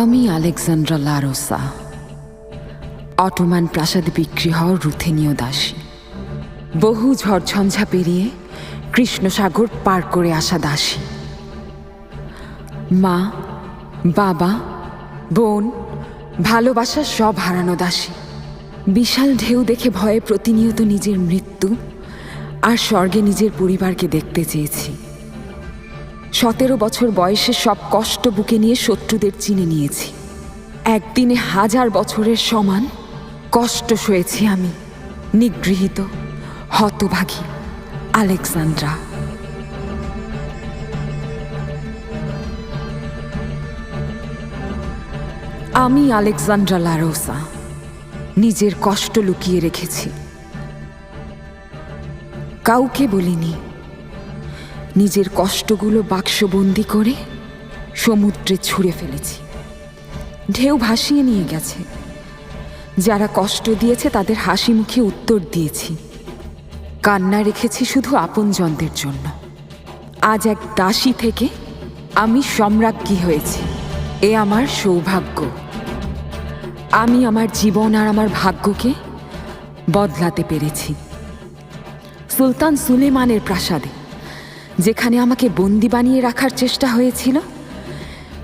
আমি Alexandra লারোসা, Ottoman প্রাসাদ বিক্রি হওয়ার রুথেনীয় দাসী। বহু ঝড়ঝঞ্ঝা পেরিয়ে কৃষ্ণসাগর পার করে আসা দাসী। মা, বাবা, বোন ভালোবাসা সব হারানো দাসী। বিশাল ঢেউ দেখে ভয়ে প্রতিনিয়ত নিজের মৃত্যু আর স্বর্গে নিজের পরিবারকে দেখতে চেয়েছি। সতেরো বছর বয়সে সব কষ্ট বুকে নিয়ে শত্রুদের চিনে নিয়েছি। একদিনে হাজার বছরের সমান কষ্ট সয়েছি আমি, নিগৃহীত, হতভাগী আলেকজান্দ্রা। আমি আলেকজান্ড্রা লারোসা, নিজের কষ্ট লুকিয়ে রেখেছি। কাউকে বলিনি নিজের কষ্টগুলো বাক্সবন্দি করে সমুদ্রে ছুঁড়ে ফেলেছি। ঢেউ ভাসিয়ে নিয়ে গেছে। যারা কষ্ট দিয়েছে তাদের হাসি মুখে উত্তর দিয়েছি। কান্না রেখেছি শুধু আপনজনদের জন্য। আজ এক দাসী থেকে আমি সম্রাজ্ঞী হয়েছি। এ আমার সৌভাগ্য। আমি আমার জীবন আর আমার ভাগ্যকে বদলাতে পেরেছি। সুলতান সুলেমানের প্রাসাদে যেখানে আমাকে বন্দি বানিয়ে রাখার চেষ্টা হয়েছিল,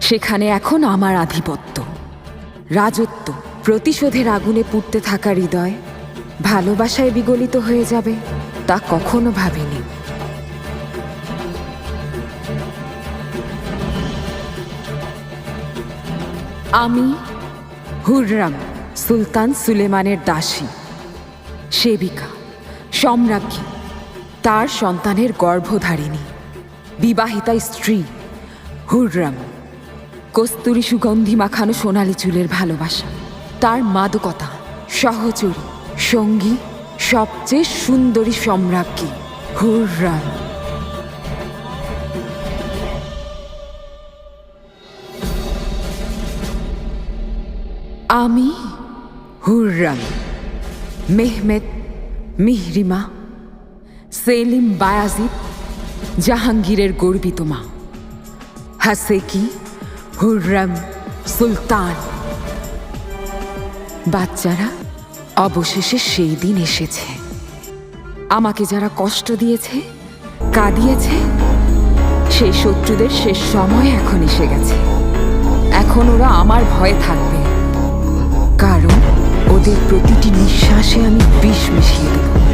সেখানে এখন আমার আধিপত্য। রাজত্ব, প্রতিশোধের আগুনে পুড়তে থাকা হৃদয়, ভালোবাসায় বিগলিত হয়ে যাবে, তা কখনো ভাবিনি। আমি হুররাম, সুলতান সুলেমানের দাসী, সেবিকা, সম্রাজ্ঞী। তার সন্তানের গর্ভধারিণী, বিবাহিতা স্ত্রী, হুররাম, কস্তুরি সুগন্ধি মাখানো সোনালি চুলের ভালোবাসা, তার মাদকতা, সহচরী, সঙ্গী, সবচেয়ে সুন্দরী সম্রাজ্ঞী হুররাম। আমি Hurrem, Mehmed Mihrimah Selim Bayezid, জাহাঙ্গীরের গর্বিত মা। হাসেকি, হুররাম সুলতান। বাচ্চারা, অবশেষে সেই দিন এসেছে। আমাকে যারা কষ্ট দিয়েছে, কাঁদিয়েছে, সেই শত্রুদের শেষ সময় এখন এসে গেছে। এখন ওরা আমার ভয়ে থাকবে। কারণ ওদের প্রতিটি নিঃশ্বাসে আমি বিষ মিশিয়ে দেব।